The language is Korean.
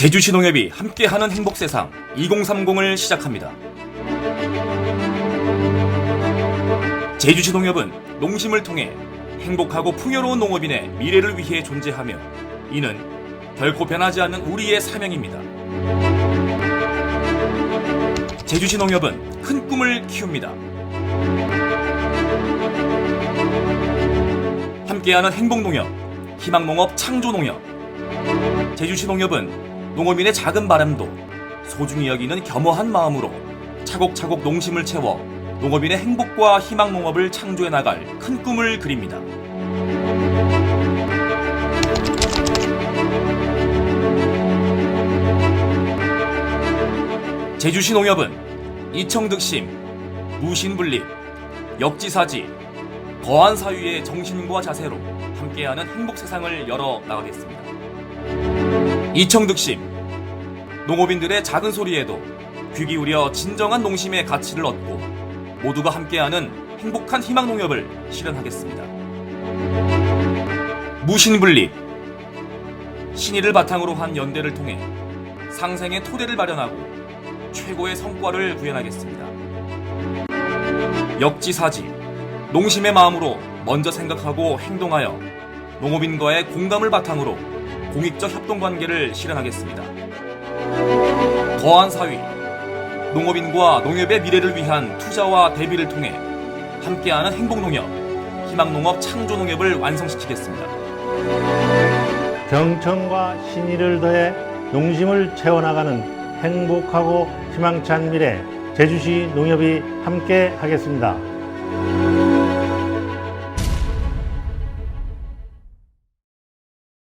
제주시 농협이 함께하는 행복세상 2030을 시작합니다. 제주시 농협은 농심을 통해 행복하고 풍요로운 농업인의 미래를 위해 존재하며 이는 결코 변하지 않는 우리의 사명입니다. 제주시 농협은 큰 꿈을 키웁니다. 함께하는 행복농협, 희망농업 창조농협, 제주시 농협은 농업인의 작은 바람도 소중히 여기는 겸허한 마음으로 차곡차곡 농심을 채워 농업인의 행복과 희망 농업을 창조해 나갈 큰 꿈을 그립니다. 제주시 농협은 이청득심, 무신분립, 역지사지, 거한 사유의 정신과 자세로 함께하는 행복 세상을 열어 나가겠습니다. 이청득심 농업인들의 작은 소리에도 귀 기울여 진정한 농심의 가치를 얻고 모두가 함께하는 행복한 희망 농협을 실현하겠습니다. 무신분립 신의를 바탕으로 한 연대를 통해 상생의 토대를 마련하고 최고의 성과를 구현하겠습니다. 역지사지 농심의 마음으로 먼저 생각하고 행동하여 농업인과의 공감을 바탕으로 공익적 협동 관계를 실현하겠습니다. 거한 사위, 농업인과 농협의 미래를 위한 투자와 대비를 통해 함께하는 행복농협, 희망농업 창조농협을 완성시키겠습니다. 정청과 신의를 더해 농심을 채워나가는 행복하고 희망찬 미래 제주시 농협이 함께 하겠습니다.